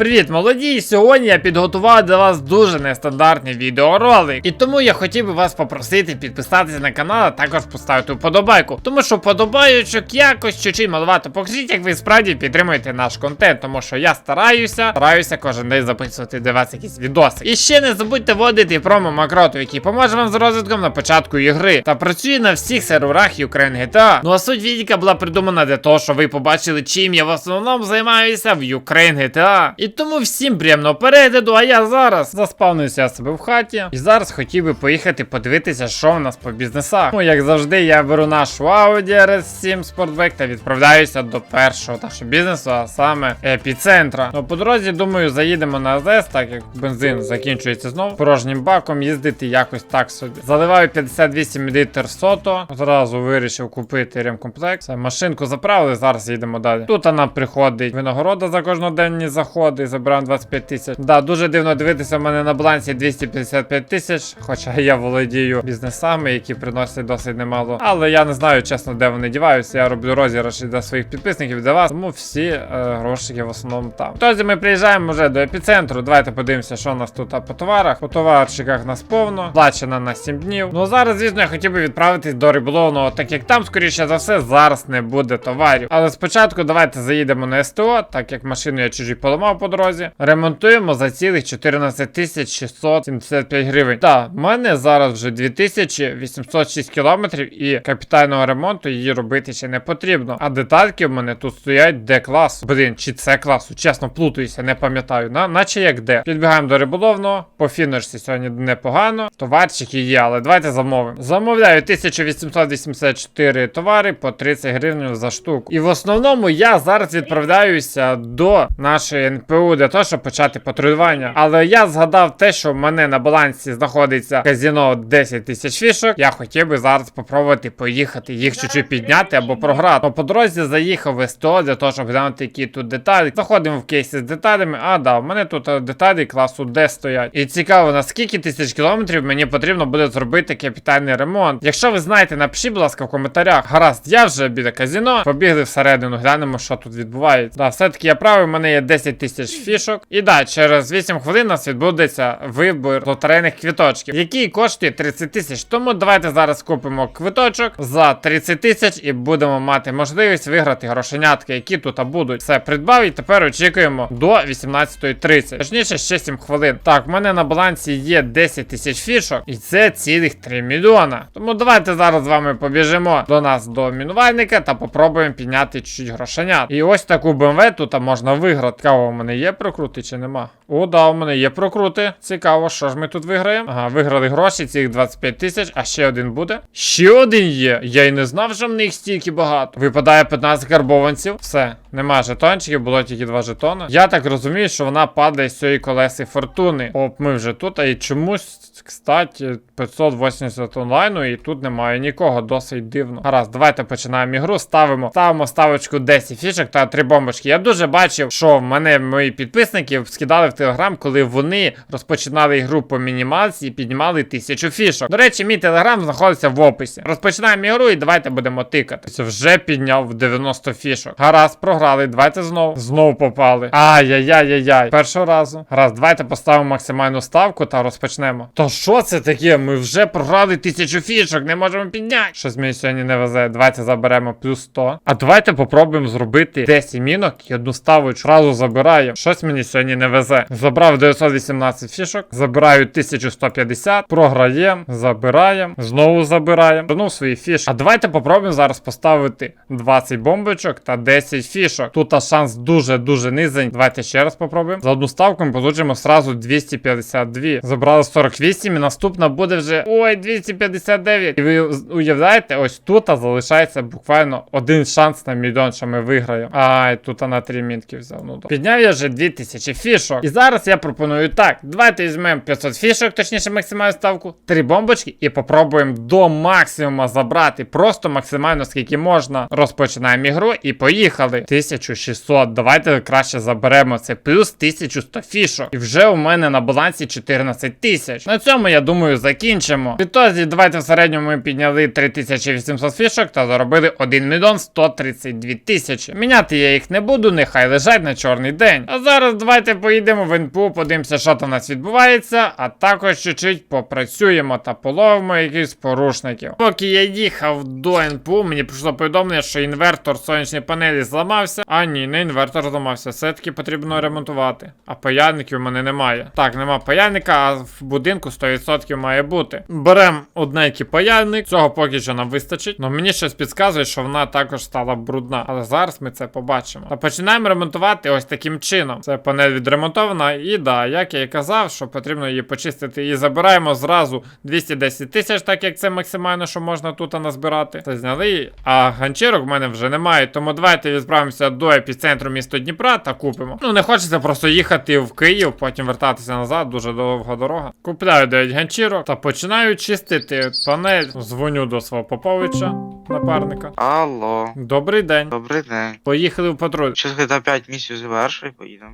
Привіт, молоді! Сьогодні я підготував для вас дуже нестандартний відеоролик. І тому я хотів би вас попросити підписатися на канал, а також поставити вподобайку. Тому що вподобайочок якось чуть-чуть маловато. Покажіть, як ви справді підтримуєте наш контент, тому що я стараюся, стараюся кожен день записувати для вас якісь відоси. І ще не забудьте вводити промо Макроту, який поможе вам з розвитком на початку ігри. Та працює на всіх серверах Ukraine GTA. Ну а суть відіка була придумана для того, щоб ви побачили, чим я в основному займаюся в Ukraine GTA. Тому всім приємного перегляду, а я зараз заспавнився себе в хаті. І зараз хотів би поїхати подивитися, що в нас по бізнесах. Ну, як завжди, я беру нашу Audi RS7 Sportback та відправляюся до першого нашого бізнесу, а саме епіцентра. Ну, по дорозі, думаю, заїдемо на АЗС, так як бензин закінчується знову. Порожнім баком їздити якось так собі. Заливаю 58 літр сото. Зразу вирішив купити ремкомплект. Машинку заправили, зараз їдемо далі. Тут нам приходить винагорода за кожноденні заходи, забираємо 25 тисяч. Да, дуже дивно дивитися в мене на балансі 255 тисяч, хоча я володію бізнесами, які приносять досить немало. Але я не знаю, чесно, де вони діваються. Я роблю розіграші для своїх підписників, для вас. Тому всі е, грошики в основному там. Тоді ми приїжджаємо вже до епіцентру. Давайте подивимося, що у нас тут по товарах. По товарчиках нас повно, плачено на 7 днів. Ну зараз, звісно, я хотів би відправитись до риболовного, так як там, скоріше за все, зараз не буде товарів. Але спочатку давайте заїдемо на СТО, так як машину я чужі поламав дорозі. Ремонтуємо за цілих 14 675 гривень. Так, в мене зараз вже 2806 кілометрів і капітального ремонту її робити ще не потрібно. А детальки в мене тут стоять Д класу. Блін, чи це класу? Чесно, плутаюся, не пам'ятаю. На, наче як Д. Підбігаємо до риболовного. По фінишці сьогодні непогано. Товарчики є, але давайте замовимо. Замовляю 1884 товари по 30 гривень за штуку. І в основному я зараз відправляюся до нашої НПУ для того, щоб почати патрулювання. Але я згадав те, що в мене на балансі знаходиться казіно 10 тисяч фішок. Я хотів би зараз попробувати поїхати їх чуть-чуть підняти або програти. Но по дорозі заїхав в СТО для того, щоб глянути, які тут деталі. Заходимо в кейси з деталями. А, да, в мене тут е, деталі класу D стоять. І цікаво, на скільки тисяч кілометрів мені потрібно буде зробити капітальний ремонт. Якщо ви знаєте, напишіть, будь ласка, в коментарях. Гаразд, я вже біля казіно. Побігли всередину, глянемо, що тут відбувається. Да, все-таки я правий, в мене є 10 тисяч фішок. І да, через 8 хвилин у нас відбудеться вибір лотерейних квіточків, який коштує 30 тисяч. Тому давайте зараз купимо квиточок за 30 тисяч і будемо мати можливість виграти грошенятки, які тут будуть. Все, придбав і тепер очікуємо до 18.30. Точніше, ще 7 хвилин. Так, в мене на балансі є 10 тисяч фішок, і це цілих 3 мільйона. Тому давайте зараз з вами побіжимо до нас до мінувальника та попробуємо підняти чуть грошенят. І ось таку BMW тут можна виграти. Цікаво, у мене є прокрути чи нема? О, да, у мене є прокрути. Цікаво, що ж ми тут виграємо? Ага, виграли гроші, цих 25 тисяч, а ще один буде. Ще один є. Я й не знав, що в них стільки багато. Випадає 15 карбованців. Все, нема жетончиків, було тільки два жетони. Я так розумію, що вона падає з цієї колеси фортуни. Оп, ми вже тут, а і чомусь, кстати, 580 онлайну, і тут немає нікого. Досить дивно. Гаразд, давайте починаємо ігру. Ставимо ставимо ставочку 10 фішок та 3 бомбочки. Я дуже бачив, що в мене мої підписники скидали в телеграм, коли вони розпочинали ігру по мінімалці і піднімали тисячу фішок. До речі, мій телеграм знаходиться в описі. Розпочинаємо ігру і давайте будемо тикати. Вже підняв 90 фішок. Гаразд, програли. Давайте знову. Знову попали. Ай-яй-яй-яй-яй. Першого разу. Гаразд, давайте поставимо максимальну ставку та розпочнемо. То що це таке? Ми вже програли тисячу фішок, не можемо підняти. Щось мені сьогодні не везе. Давайте заберемо плюс 100. А давайте попробуємо зробити 10 мінок і одну ставочку. Разу забираємо. Щось мені сьогодні не везе. Забрав 918 фішок, забираю 1150, програємо, забираємо, знову забираємо. Вернув свої фішки. А давайте попробуємо зараз поставити 20 бомбочок та 10 фішок. Тут шанс дуже-дуже низень. Давайте ще раз попробуємо. За одну ставку ми получимо сразу 252. Забрали 48 і наступна буде вже. Ой, 259. І ви уявляєте, ось тут залишається буквально один шанс на мільйон, що ми виграємо. Ай, тут на три мінки взяв. Ну. Підняв я вже 2000 фішок. І зараз я пропоную так: давайте візьмемо 500 фішок, точніше максимальну ставку, 3 бомбочки і попробуємо до максимуму забрати. Просто максимально скільки можна. Розпочинаємо ігру і поїхали. 1600. Давайте краще заберемо це плюс 1100 фішок. І вже у мене на балансі 14 тисяч. На цьому я думаю закінчимо. Відтоді, давайте в середньому ми підняли 3800 фішок та заробили 1 мільйон 132 тисячі. Міняти я їх не буду, нехай лежать на чорний день. А зараз давайте поїдемо в НПУ, подивимося, що там у нас відбувається, а також чуть-чуть попрацюємо та половимо якихось порушників. Поки я їхав до НПУ, мені прийшло повідомлення, що інвертор сонячної панелі зламався. А ні, не інвертор зламався. Все-таки потрібно ремонтувати. А паяльників у мене немає. Так, нема паяльника, а в будинку 100% має бути. Беремо одненький паяльник, цього поки що нам вистачить. Но мені щось підказує, що вона також стала брудна. Але зараз ми це побачимо. Та починаємо ремонтувати ось таким чином. Це панель відремонтована, і да, як я і казав, що потрібно її почистити. І забираємо зразу 210 тисяч, так як це максимально, що можна тут назбирати. Це зняли. А ганчірок в мене вже немає. Тому давайте відправимося до епіцентру міста Дніпра та купимо. Ну не хочеться просто їхати в Київ, потім вертатися назад, дуже довга дорога. Купляю 9 ганчірок та починаю чистити панель. Дзвоню до свого Поповича, напарника. Алло, Добрий день. добрий день. Поїхали в патруль. Щось GTA 5 місію завершує, поїдемо.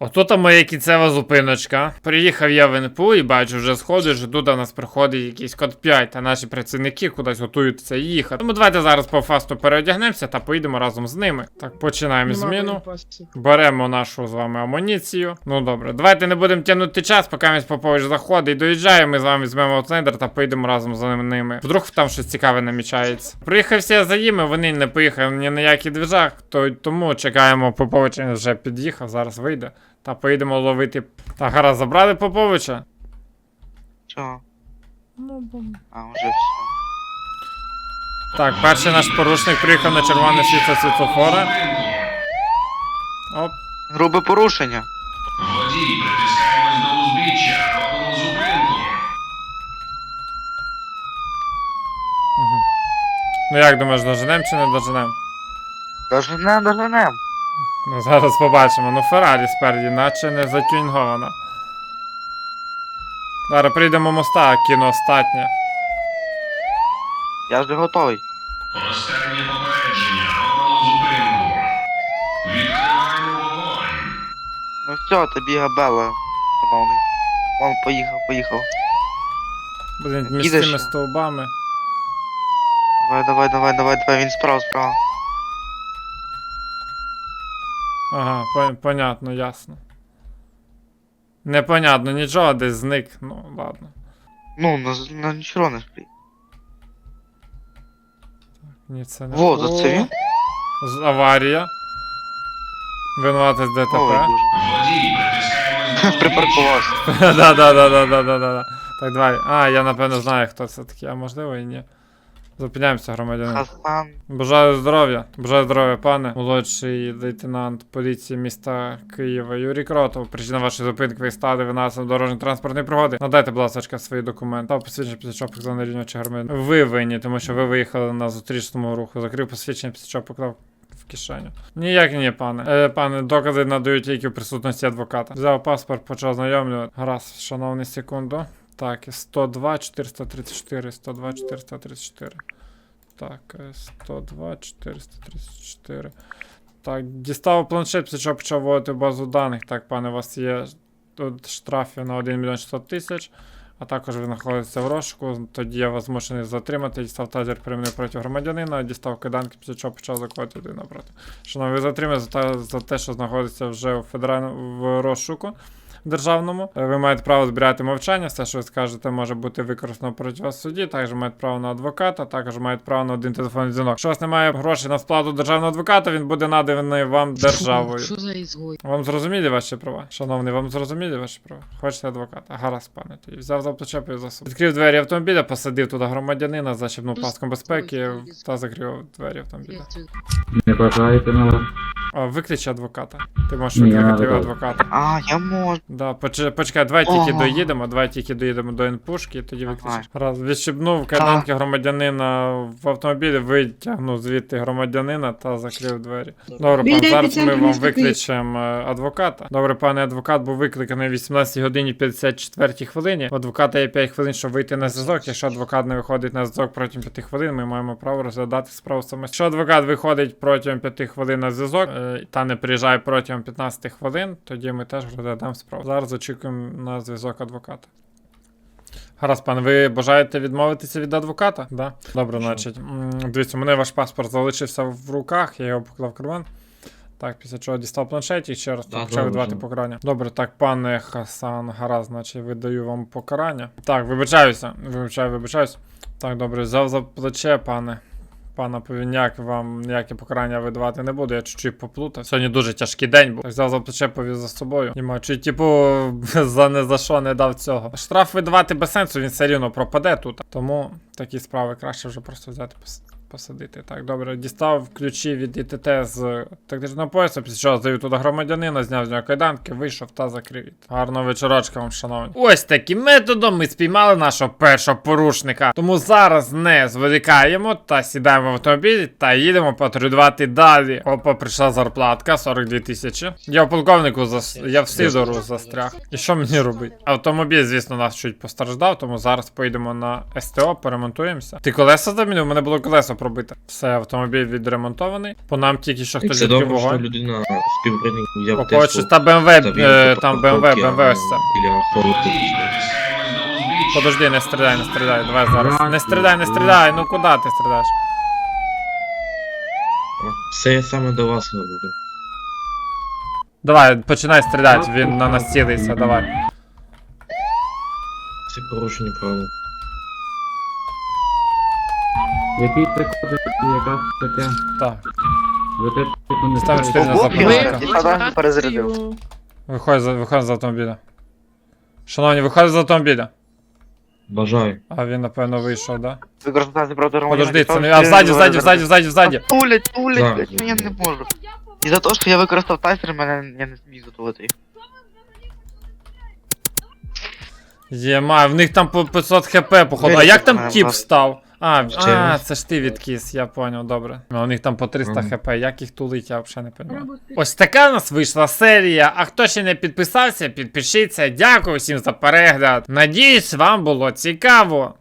Отут моя кінцева зупиночка. Приїхав я в НПУ і бачу вже сходи, що тут у нас приходить якийсь код 5, а наші працівники кудись готуються їхати. Тому давайте зараз по фасту переодягнемося та поїдемо разом з ними. Так, починаємо зміну. Беремо нашу з вами амуніцію. Ну добре, давайте не будемо тягнути час, поки місь Попович заходить і доїжджає, ми з вами візьмемо аутсайдер та поїдемо разом з ними. Вдруг там щось цікаве намічається. Приїхався я за ними, вони не поїхали ні на який движак, то тому чекаємо Поповича, вже під'їхав, зараз вийде. Та поїдемо ловити. Та гаразд, забрали Поповича. Чого? Ну, бо... А, вже все. Так, перший наш порушник приїхав на червоне світло світлофора. Оп. Грубе порушення. Водій, притискаємось до узбіччя, робимо зупинку. Ну як думаєш, доженем чи не доженем? Доженем, доженем. Ну зараз побачимо. Ну Феррарі спереді, наче не затюнгована. Зараз прийдемо моста, кіно остатнє. Я вже готовий. Останнє попередження, робимо зупинку. Відкриваємо вогонь. Ну все, тобі габела, шановний. Вон, поїхав, поїхав. Блін, між Їдеш? цими стовбами. Давай, давай, давай, давай, давай, він справа, справа. Ага, по- понятно, ясно. Непонятно, нічого десь зник. Ну, ладно. Ну, на, на нічого не спрій. Ні, це не. Во, за це він? з- Аварія. Ой, ДТП. дуже. Припаркувався. да, да, да, да, да, да, да. Так, давай. А, я напевно знаю, хто це такий, а можливо і ні. Зупиняємося, громадянин. Хасан. Бажаю здоров'я. Бажаю здоров'я, пане. Молодший лейтенант поліції міста Києва Юрій Кротов. Причина вашої зупинки ви стали винасом дорожньо-транспортної пригоди. Надайте, будь ласка, свої документи. Та посвідчення після на рівня чи громадян. Ви винні, тому що ви виїхали на зустрічному руху. Закрив посвідчення після чого поклав. В кишеню. Ніяк ні, пане. Е, пане, докази надають тільки в присутності адвоката. Взяв паспорт, почав знайомлювати. Гаразд, шановний секунду. Так, 102 434, 102 434. Так, е, 102 434. Так, дістав планшет, після почав вводити базу даних. Так, пане, у вас є тут штрафи на 1 мільйон 600 тисяч. А також ви знаходитеся в розшуку, тоді я вас змушений затримати, дістав тазер примінив проти громадянина, дістав киданки, після чого почав закотити туди напроти. Шановні, ви затримані за, те- за те, що знаходиться вже в федеральному в розшуку державному. Ви маєте право збирати мовчання, все, що ви скажете, може бути використано проти вас в суді. Також маєте право на адвоката, також маєте право на один телефонний дзвінок. Якщо у вас немає грошей на сплату державного адвоката, він буде наданий вам державою. Що за ізгой? Вам зрозумілі ваші права? Шановний, вам зрозумілі ваші права? Хочете адвоката? Гаразд, пане. Тоді взяв за плече і за собою. Відкрив двері автомобіля, посадив туди громадянина, защебнув Ну, паском безпеки та закрив двері автомобіля. Не бажаєте на О, викличе адвоката. Ти можеш я викликати не адвоката. А, я можу. Да, поч- почекай, давай тільки Ого. доїдемо, давай тільки доїдемо до інпушки, і тоді Давай. виключиш. Раз, відщипнув кайданки громадянина в автомобілі, витягнув звідти громадянина та закрив двері. Добре, Біля пан, зараз ми епіцентру вам міста викличемо е, адвоката. Добре, пане адвокат був викликаний о 18 годині 54 хвилині. У адвоката є 5 хвилин, щоб вийти на зв'язок. Якщо адвокат не виходить на зв'язок протягом 5 хвилин, ми маємо право розглядати справу саме. Якщо адвокат виходить протягом 5 хвилин на зв'язок е, та не приїжджає протягом 15 хвилин, тоді ми теж розглядаємо справу. Зараз очікуємо на зв'язок адвоката. Гаразд, пан, ви бажаєте відмовитися від адвоката? Да? Добре, значить. м, Дивіться, у мене ваш паспорт залишився в руках, я його поклав в карман. Так, після чого дістав планшет і ще раз Да, почав видавати покарання. Добре, так, пане Хасан, гаразд, значить, видаю вам покарання. Так, вибачаюся, вибачаю, вибачаюся. Так, добре, взяв за плече, пане. Пана Повіняк, вам ніяке покарання видавати не буду, я чуть-чуть поплутав. Сьогодні дуже тяжкий день був. Взяв за плече, повів за собою. І мачу, типу за не за що не дав цього. Штраф видавати без сенсу, він все рівно пропаде тут. Тому такі справи краще вже просто взяти посадити. Так, добре, дістав ключі від ІТТ з тактичного поясу, після чого завів туди громадянина, зняв з нього кайданки, вийшов та закрив. Гарного вечорочка вам, шановні. Ось таким методом ми спіймали нашого першого порушника. Тому зараз не зволікаємо та сідаємо в автомобіль та їдемо патрулювати далі. Опа, прийшла зарплатка 42 тисячі. Я в полковнику зас... я в Сидору застряг. І що мені робити? Автомобіль, звісно, нас чуть постраждав, тому зараз поїдемо на СТО, поремонтуємося. Ти колеса замінив? У мене було колесо пробите. Все, автомобіль відремонтований. По нам тільки що хтось Це відкрив добре, що вогонь. людина співробітник взяв По когось та БМВ, е, там БМВ, БМВ ось це. Подожди, не стріляй, не стріляй, давай зараз. Не стріляй, не стріляй, ну куди ти стріляєш? Все я саме до вас говорю. Давай, починай стріляти, він на нас цілиться, давай. Це порушення правил. Який це кодекс і яка стаття? Так. Ви те не Ставиш дістав, перезарядив. Виходь, за- виходь з автомобіля. Шановні, виходь з автомобіля. Бажаю. А він, напевно, вийшов, да? Проти. Подожди, це не. А взаді, взаді, перезарядив. взаді, взаді. Тулять, тулять, блядь, ну я не можу. І за те, що я використав тайсер, мене я не зміг затулити. Єма, в них там по 500 хп, походу. А як там тіп став? А, а, це ж ти відкіс, я поняв, добре. А у них там по 300 хп, як їх тулить, я взагалі не розумію. Ось така у нас вийшла серія. А хто ще не підписався, підпишіться. Дякую всім за перегляд. Надіюсь, вам було цікаво.